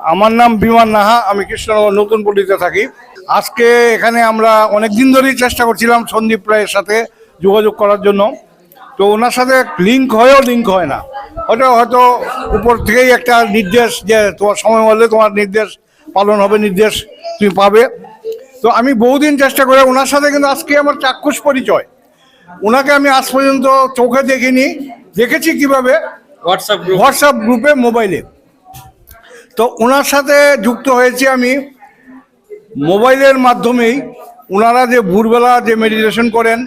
আমার নাম বিমান নাহা আমি কৃষ্ণনগর নতুন পল্লীতে থাকি। আজকে এখানে আমরা অনেক দিন ধরেই চেষ্টা করছিলাম সন্দীপ রায়ের সাথে যোগাযোগ করার জন্য। তো ওনার সাথে লিঙ্ক হয়েও লিঙ্ক হয় না। হয়তো হয়তো উপর থেকেই একটা নির্দেশ যে তোমার সময় হলে তোমার নির্দেশ পালন হবে নির্দেশ তুমি পাবে। তো আমি বহুদিন চেষ্টা করে ওনার সাথে কিন্তু আজকে আমার চাক্ষুষ পরিচয়। ওনাকে আমি আজ পর্যন্ত চোখে দেখিনি। দেখেছি কীভাবে? হোয়াটসঅ্যাপ হোয়াটসঅ্যাপ গ্রুপে মোবাইলে তো ওনার সাথে যুক্ত হয়েছি আমি। মোবাইলের মাধ্যমেই ওনারা যে ভোরবেলা যে মেডিটেশন করেন,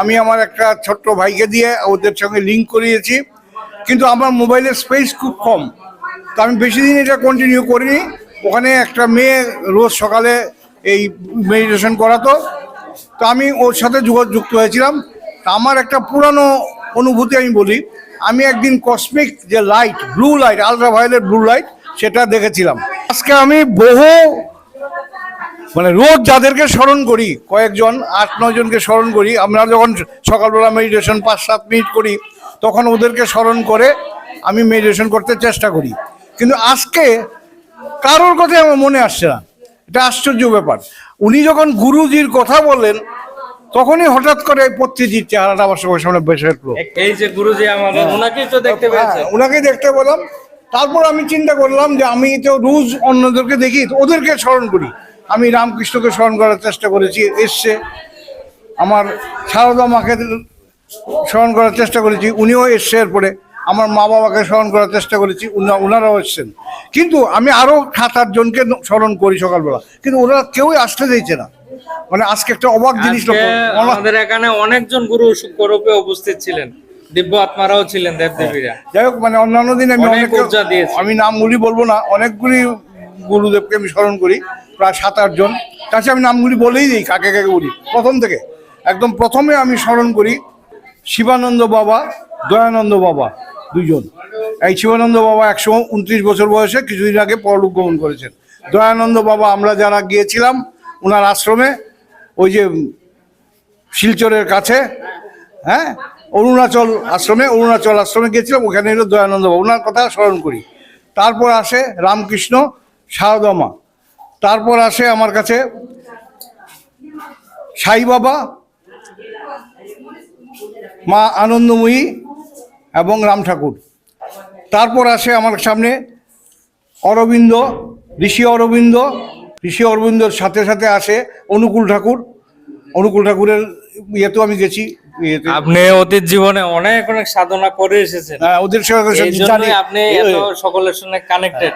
আমি আমার একটা ছোট্ট ভাইকে দিয়ে ওদের সঙ্গে লিঙ্ক করিয়েছি। কিন্তু আমার মোবাইলের স্পেস খুব কম। তো আমি বেশি দিন এটা কন্টিনিউ করিনি। ওখানে একটা মেয়ে রোজ সকালে এই মেডিটেশন করাতো। তো আমি ওর সাথে যুক্ত হয়েছিলাম। তা আমার একটা পুরানো অনুভূতি আমি বলি। আমি একদিন কসমিক যে light blue light ultraviolet blue light সেটা দেখেছিলাম। আজকে আমি বহু মানে রোজ যাদেরকে স্মরণ করি কয়েকজন আট নয় জনকে স্মরণ করি আমরা যখন সকালবেলা মেডিটেশন পাঁচ সাত মিনিট করি তখন ওদেরকে স্মরণ করে আমি মেডিটেশন করতে চেষ্টা করি। কিন্তু আজকে কারোর কথাই আমার মনে আসছে না। এটা আশ্চর্য ব্যাপার। উনি যখন গুরুজির কথা বললেন তখনই হঠাৎ করে পত্রিজির চেহারাটা আমার সবার সামনে বেসে উঠল এই যে গুরুজি আমাদের ওনাকেই তো দেখতে হ্যাঁ, ওনাকে দেখতে পেলাম। তারপর আমি চিন্তা করলাম যে আমি তো রোজ অন্যদেরকে দেখি ওদেরকে স্মরণ করি। আমি রামকৃষ্ণকে স্মরণ করার চেষ্টা করেছি, এসছে। আমার সারদা মাকে স্মরণ করার চেষ্টা করেছি, উনিও এসছে এরপরে। আমার মা বাবাকে স্মরণ করার চেষ্টা করেছি ওনারাও এসছেন। কিন্তু আমি আরও সাত আট জনকে স্মরণ করি সকালবেলা। কিন্তু ওরা কেউই আসতে চাইছে না। মানে আজকে একটা অবাক জিনিস আমাদের এখানে অনেকজন গুরু স্বরূপে উপস্থিত ছিলেন। দিব্য আত্মারাও ছিলেন দেবদেবীরা। যাই হোক মানে অন্যান্য দিন আমি অনেক আমি নামগুলি বলব না অনেকগুলি গুরুদেবকে আমি স্মরণ করি প্রায় সাত আট জন তাছাড়া আমি নামগুলি বলেই দিই কাকে কাকে বলি। প্রথম থেকে একদম প্রথমে আমি স্মরণ করি শিবানন্দ বাবা দয়ানন্দ বাবা দুইজন। এই শিবানন্দ বাবা একশো উনত্রিশ বছর বয়সে কিছুদিন আগে পরলোক গমন করেছেন। দয়ানন্দ বাবা আমরা যারা গিয়েছিলাম ওনার আশ্রমে ওই যে শিলচরের কাছে হ্যাঁ? অরুণাচল আশ্রমে অরুণাচল আশ্রমে গেছিলাম ওখানে হলো দয়ানন্দ বাবা ওনার কথা স্মরণ করি। তারপর আসে রামকৃষ্ণ সারদমা তারপর আসে আমার কাছে সাই বাবা, মা আনন্দময়ী এবং রাম ঠাকুর। তারপর আসে আমার সামনে অরবিন্দ, ঋষি অরবিন্দ। ঋষি অরবিন্দর সাথে সাথে আসে অনুকূল ঠাকুর। অনুকূল ঠাকুরের ইয়েতেও আমি গেছি। আপনি অতীত জীবনে অনেক অনেক সাধনা করে এসেছেন। হ্যাঁ, ওদের সঙ্গে আপনি এত সকলের সঙ্গে কানেক্টেড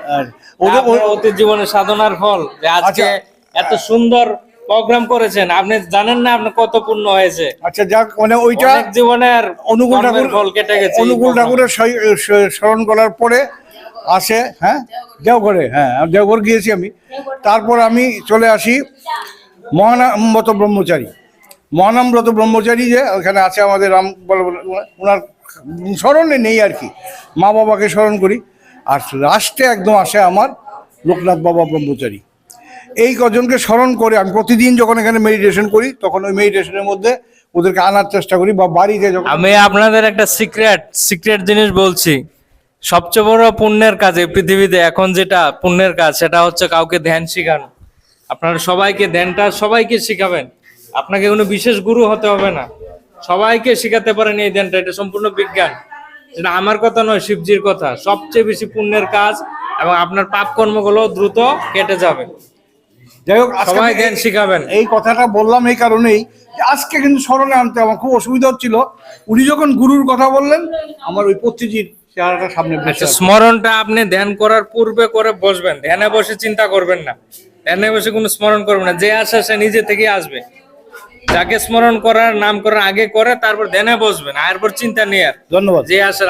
ওদের ওদের অতীত জীবনের সাধনার ফল আজকে আচ্ছা। এত সুন্দর প্রোগ্রাম করেছেন। আপনি জানেন না আপনি কত পূর্ণ হয়েছে। আচ্ছা যাক মানে ওইটা জীবনের অনুকূল ঠাকুর ফল কেটে গেছে অনুকূল ঠাকুরের স্মরণ করার পরে আসে হ্যাঁ? দেওঘরে হ্যাঁ দেওঘর গিয়েছি আমি। তারপর আমি চলে আসি মহানামব্রত ব্রহ্মচারী মহানামব্রত ব্রহ্মচারী যে, ওখানে আছে আমাদের রাম ওনার স্মরণে নেই আর কি। মা বাবাকে স্মরণ করি। আর লাস্টে একদম আসে আমার লোকনাথ বাবা ব্রহ্মচারী। এই কজনকে স্মরণ করে আমি প্রতিদিন যখন এখানে মেডিটেশন করি, তখন ওই মেডিটেশনের মধ্যে ওদেরকে আনার চেষ্টা করি বা বাড়িতে যখন আমি আপনাদের একটা সিক্রেট সিক্রেট জিনিস বলছি। সবচেয়ে বড় পুণ্যের কাজ এই পৃথিবীতে এখন যেটা পুণ্যের কাজ, সেটা হচ্ছে কাউকে ধ্যান শেখানো। আপনারা সবাইকে ধ্যানটা সবাইকে শিখাবেন। আপনাকে কোনো বিশেষ গুরু হতে হবে না। সবাইকে শিখাতে পারেন এই ধ্যানটা এটা সম্পূর্ণ বিজ্ঞান। আমার কথা নয় শিবজির কথা। সবচেয়ে বেশি পুণ্যের কাজ এবং আপনার পাপ কর্মগুলো দ্রুত কেটে যাবে। যাই হোক সবাই শিখাবেন। এই কথাটা বললাম এই কারণেই আজকে কিন্তু স্মরণে আনতে আমার খুব অসুবিধা হচ্ছিল। উনি যখন গুরুর কথা বললেন আমার ওই পত্রিজির চেহারাটা সামনে আচ্ছা স্মরণটা আপনি ধ্যান করার পূর্বে করে বসবেন। ধ্যানে বসে চিন্তা করবেন না। ধ্যানে বসে কোনো স্মরণ করবেন না। যে আসে সে নিজে থেকে আসবে। যাকে স্মরণ করার নাম করার আগে করে তারপর দেনে বসবেন আর চিন্তা নেই আর। ধন্যবাদ। যে আসে